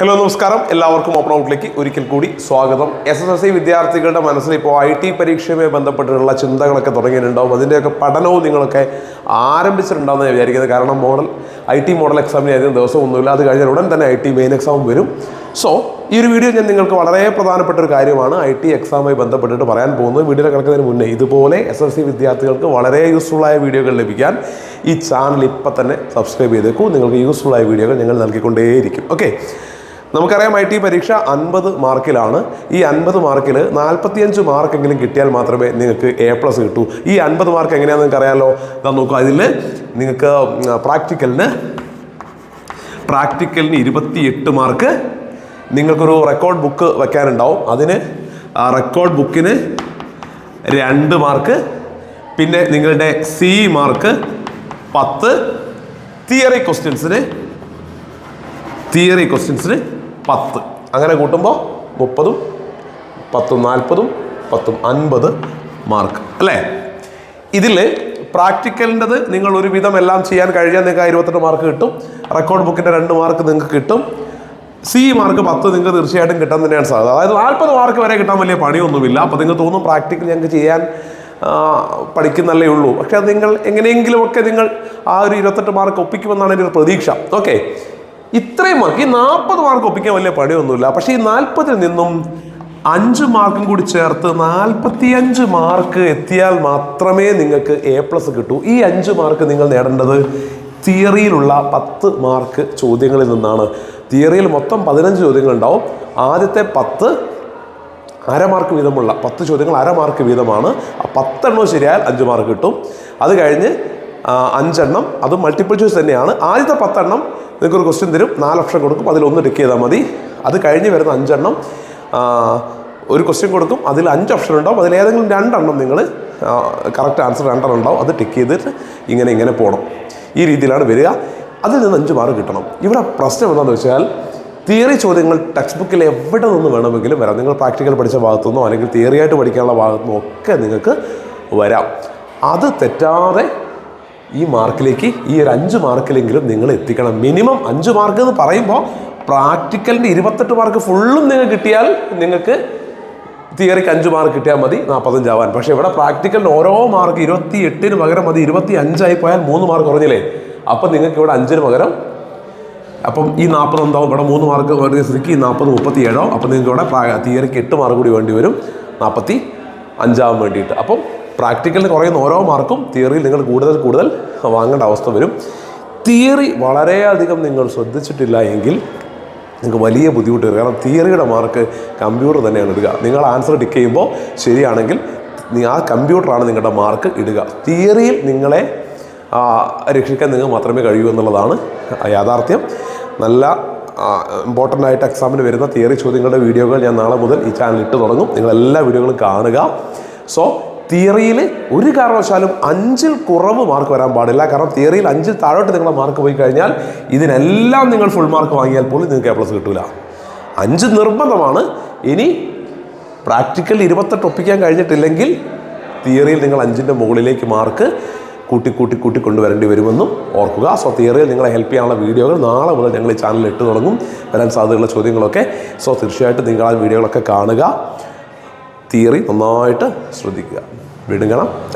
Hello നമസ്കാരം. എല്ലാവർക്കും open ഔട്ടിലേക്ക് ഒരിക്കൽ കൂടി സ്വാഗതം. എസ് എസ് എൽ സി വിദ്യാർത്ഥികളുടെ മനസ്സിൽ ഇപ്പോൾ ഐ ടി പരീക്ഷയുമായി ബന്ധപ്പെട്ടിട്ടുള്ള ചിന്തകളൊക്കെ തുടങ്ങിയിട്ടുണ്ടാവും. അതിന്റെയൊക്കെ പഠനവും നിങ്ങളൊക്കെ ആരംഭിച്ചിട്ടുണ്ടാവുമെന്ന് വിചാരിക്കുന്നത് കാരണം മോഡൽ ഐ ടി മോഡൽ എക്സാമിന് അധികം ദിവസം ഒന്നുമില്ല. അത് കഴിഞ്ഞാൽ ഉടൻ തന്നെ ഐ ടി മെയിൻ എക്സാം വരും. സോ ഈ ഒരു വീഡിയോ ഞാൻ നിങ്ങൾക്ക് വളരെ പ്രധാനപ്പെട്ട ഒരു കാര്യമാണ് ഐ ടി എക്സാമുമായി ബന്ധപ്പെട്ടിട്ട് പറയാൻ പോകുന്നത്. വീഡിയോ കിടക്കുന്നതിന് മുന്നേ ഇതുപോലെ എസ് എൽ സി വിദ്യാർത്ഥികൾക്ക് വളരെ യൂസ്ഫുള്ളായ വീഡിയോകൾ ലഭിക്കാൻ ഈ ചാനൽ ഇപ്പം തന്നെ സബ്സ്ക്രൈബ് ചെയ്തേക്കൂ. നിങ്ങൾക്ക് യൂസ്ഫുള്ളായ വീഡിയോകൾ ഞങ്ങൾ നൽകിക്കൊണ്ടേയിരിക്കും. ഓക്കെ നമുക്കറിയാം ഐ ടി പരീക്ഷ അൻപത് മാർക്കിലാണ്. ഈ അൻപത് മാർക്കിൽ നാൽപ്പത്തിയഞ്ച് മാർക്കെങ്കിലും കിട്ടിയാൽ മാത്രമേ നിങ്ങൾക്ക് എ പ്ലസ് കിട്ടൂ. ഈ അൻപത് മാർക്ക് എങ്ങനെയാണെന്ന് നിങ്ങൾക്ക് അറിയാമല്ലോ ഇതാ നോക്കൂ അതിൽ നിങ്ങൾക്ക് പ്രാക്ടിക്കലിന് പ്രാക്ടിക്കലിന് ഇരുപത്തിയെട്ട് മാർക്ക് നിങ്ങൾക്കൊരു റെക്കോർഡ് ബുക്ക് വെക്കാനുണ്ടാവും. അതിന് റെക്കോർഡ് ബുക്കിന് രണ്ട് മാർക്ക്. പിന്നെ നിങ്ങളുടെ സി മാർക്ക് പത്ത്. തിയറി ക്വസ്റ്റ്യൻസിന് തിയറി ക്വസ്റ്റ്യൻസിന് പത്ത്. അങ്ങനെ കൂട്ടുമ്പോൾ മുപ്പതും പത്തും നാൽപ്പതും പത്തും അൻപത് മാർക്ക് അല്ലേ? ഇതിൽ പ്രാക്ടിക്കലിന്റെത് നിങ്ങൾ ഒരുവിധം എല്ലാം ചെയ്യാൻ കഴിയാൻ നിങ്ങൾക്ക് ആ ഇരുപത്തെട്ട് മാർക്ക് കിട്ടും. റെക്കോർഡ് ബുക്കിന്റെ രണ്ട് മാർക്ക് നിങ്ങൾക്ക് കിട്ടും. സി മാർക്ക് പത്ത് നിങ്ങൾക്ക് തീർച്ചയായിട്ടും കിട്ടാൻ തന്നെയാണ് സാധ്യത. അതായത് നാൽപ്പത് മാർക്ക് വരെ കിട്ടാൻ വലിയ പണിയൊന്നുമില്ല. അപ്പോൾ നിങ്ങൾ തോന്നും പ്രാക്ടിക്കൽ ഞങ്ങൾക്ക് ചെയ്യാൻ പഠിക്കുന്നല്ലേ ഉള്ളൂ. പക്ഷേ അത് നിങ്ങൾ എങ്ങനെയെങ്കിലുമൊക്കെ നിങ്ങൾ ആ ഒരു ഇരുപത്തെട്ട് മാർക്ക് ഒപ്പിക്കുമെന്നാണ് എന്റെ ഒരു പ്രതീക്ഷ. ഓക്കെ ഇത്രയും മാർക്ക് ഈ നാൽപ്പത് മാർക്ക് ഒപ്പിക്കാൻ വലിയ പണിയൊന്നുമില്ല. പക്ഷേ ഈ നാൽപ്പതിൽ നിന്നും അഞ്ച് മാർക്കും കൂടി ചേർത്ത് നാൽപ്പത്തിയഞ്ച് മാർക്ക് എത്തിയാൽ മാത്രമേ നിങ്ങൾക്ക് എ പ്ലസ് കിട്ടൂ. ഈ അഞ്ച് മാർക്ക് നിങ്ങൾ നേടേണ്ടത് തിയറിയിലുള്ള പത്ത് മാർക്ക് ചോദ്യങ്ങളിൽ നിന്നാണ്. തിയറിയിൽ മൊത്തം പതിനഞ്ച് ചോദ്യങ്ങളുണ്ടാവും ആദ്യത്തെ പത്ത് അര മാർക്ക് വീതമുള്ള പത്ത് ചോദ്യങ്ങൾ അര മാർക്ക് വീതമാണ്. ആ പത്തെണ്ണം ശരിയായാൽ അഞ്ച് മാർക്ക് കിട്ടും. അത് കഴിഞ്ഞ് അഞ്ചെണ്ണം. അത് മൾട്ടിപ്പിൾ ചോയ്സ് തന്നെയാണ്. ആദ്യത്തെ പത്തെണ്ണം നിങ്ങൾക്കൊരു ക്വസ്റ്റ്യൻ തരും. നാല് ഓപ്ഷൻ കൊടുക്കും. ഒന്ന് ടിക്ക് ചെയ്താൽ മതി. അത് കഴിഞ്ഞ് വരുന്ന അഞ്ചെണ്ണം ഒരു ക്വസ്റ്റ്യൻ കൊടുക്കും. അതിൽ അഞ്ച് ഓപ്ഷൻ ഉണ്ടാവും. അതിൽ ഏതെങ്കിലും രണ്ടെണ്ണം നിങ്ങൾ കറക്റ്റ് ആൻസർ രണ്ടെണ്ണം ഉണ്ടാവും. അത് ടിക്ക് ചെയ്തിട്ട് ഇങ്ങനെ ഇങ്ങനെ പോകണം ഈ രീതിയിലാണ് വരിക. അതിൽ നിന്ന് അഞ്ച് മാർക്ക് കിട്ടണം. ഇവിടെ പ്രശ്നം എന്താണെന്ന് വെച്ചാൽ തിയറി ചോദ്യങ്ങൾ ടെക്സ്റ്റ് ബുക്കിൽ എവിടെ നിന്ന് വേണമെങ്കിലും വരാം. നിങ്ങൾ പ്രാക്ടിക്കൽ പഠിച്ച ഭാഗത്തു നിന്നോ അല്ലെങ്കിൽ തിയറി ആയിട്ട് പഠിക്കാനുള്ള ഭാഗത്തു നിന്നോ ഒക്കെ നിങ്ങൾക്ക് വരാം. അത് തെറ്റാതെ ഈ മാർക്കിലേക്ക് ഈ ഒരു അഞ്ച് മാർക്കിലെങ്കിലും നിങ്ങൾ എത്തിക്കണം. മിനിമം അഞ്ച് മാർക്ക് എന്ന് പറയുമ്പോൾ പ്രാക്ടിക്കലിന്റെ ഇരുപത്തെട്ട് മാർക്ക് ഫുള്ളും നിങ്ങൾക്ക് കിട്ടിയാൽ നിങ്ങൾക്ക് തിയറിക്ക് അഞ്ച് മാർക്ക് കിട്ടിയാൽ മതി നാൽപ്പത്തഞ്ചാവാൻ പക്ഷേ ഇവിടെ പ്രാക്ടിക്കലിന് ഓരോ മാർക്ക് ഇരുപത്തി എട്ടിന് പകരം മതി ഇരുപത്തി അഞ്ചായി പോയാൽ മൂന്ന് മാർക്ക് കുറഞ്ഞില്ലേ? അപ്പം നിങ്ങൾക്ക് ഇവിടെ അഞ്ചിന് പകരം അപ്പം ഈ നാൽപ്പത് എന്താവും ഇവിടെ മൂന്ന് മാർക്ക് വരുന്ന സ്ഥിതിക്ക് ഈ നാൽപ്പത് മുപ്പത്തി ഏഴോ അപ്പം നിങ്ങൾക്ക് ഇവിടെ തിയറിക്ക് എട്ട് മാർക്ക് കൂടി വേണ്ടി വരും നാൽപ്പത്തി അഞ്ചാവാൻ വേണ്ടിയിട്ട്. അപ്പം പ്രാക്ടിക്കലിന് കുറയുന്ന ഓരോ മാർക്കും തിയറിയിൽ നിങ്ങൾ കൂടുതൽ കൂടുതൽ വാങ്ങേണ്ട അവസ്ഥ വരും. തിയറി വളരെയധികം നിങ്ങൾ ശ്രദ്ധിച്ചിട്ടില്ല എങ്കിൽ നിങ്ങൾക്ക് വലിയ ബുദ്ധിമുട്ട് വരും. കാരണം തിയറിയുടെ മാർക്ക് കമ്പ്യൂട്ടർ തന്നെയാണ് ഇടുക. നിങ്ങൾ ആൻസർ ടിക്ക് ചെയ്യുമ്പോൾ ശരിയാണെങ്കിൽ ആ കമ്പ്യൂട്ടറാണ് നിങ്ങളുടെ മാർക്ക് ഇടുക. തിയറിയിൽ നിങ്ങളെ രക്ഷിക്കാൻ നിങ്ങൾക്ക് മാത്രമേ കഴിയൂ എന്നുള്ളതാണ് യാഥാർത്ഥ്യം. നല്ല ഇമ്പോർട്ടന്റ് ആയിട്ട് എക്സാമിന് വരുന്ന തിയറി ചോദ്യങ്ങളുടെ വീഡിയോകൾ ഞാൻ നാളെ മുതൽ ഈ ചാനൽ ഇട്ട് തുടങ്ങും. നിങ്ങൾ എല്ലാ വീഡിയോകളും കാണുക. സോ തിയറിയിൽ ഒരു കാരണവശാലും അഞ്ചിൽ കുറവ് മാർക്ക് വരാൻ പാടില്ല. കാരണം തിയറിയിൽ അഞ്ചിൽ താഴോട്ട് നിങ്ങളുടെ മാർക്ക് പോയി കഴിഞ്ഞാൽ ഇതിനെല്ലാം നിങ്ങൾ ഫുൾ മാർക്ക് വാങ്ങിയാൽ പോലും നിങ്ങൾക്ക് എ പ്ലസ് കിട്ടില്ല അഞ്ച് നിർബന്ധമാണ്. ഇനി പ്രാക്ടിക്കൽ ഇരുപത്തെട്ട് ഒപ്പിക്കാൻ കഴിഞ്ഞിട്ടില്ലെങ്കിൽ തിയറിയിൽ നിങ്ങൾ അഞ്ചിന്റെ മുകളിലേക്ക് മാർക്ക് കൂട്ടി കൂട്ടി കൂട്ടി കൊണ്ടുവരേണ്ടി വരുമെന്നും ഓർക്കുക. സോ തിയറിയിൽ നിങ്ങളെ ഹെൽപ്പ് ചെയ്യാനുള്ള വീഡിയോകൾ നാളെ മുതൽ ഞങ്ങൾ ഈ ചാനലിൽ ഇട്ട് തുടങ്ങും. വരാൻ സാധ്യതയുള്ള ചോദ്യങ്ങളൊക്കെ. സോ തീർച്ചയായിട്ടും നിങ്ങൾ ആ വീഡിയോകളൊക്കെ കാണുക. തിയറി നന്നായിട്ട് ശ്രദ്ധിക്കുക. യു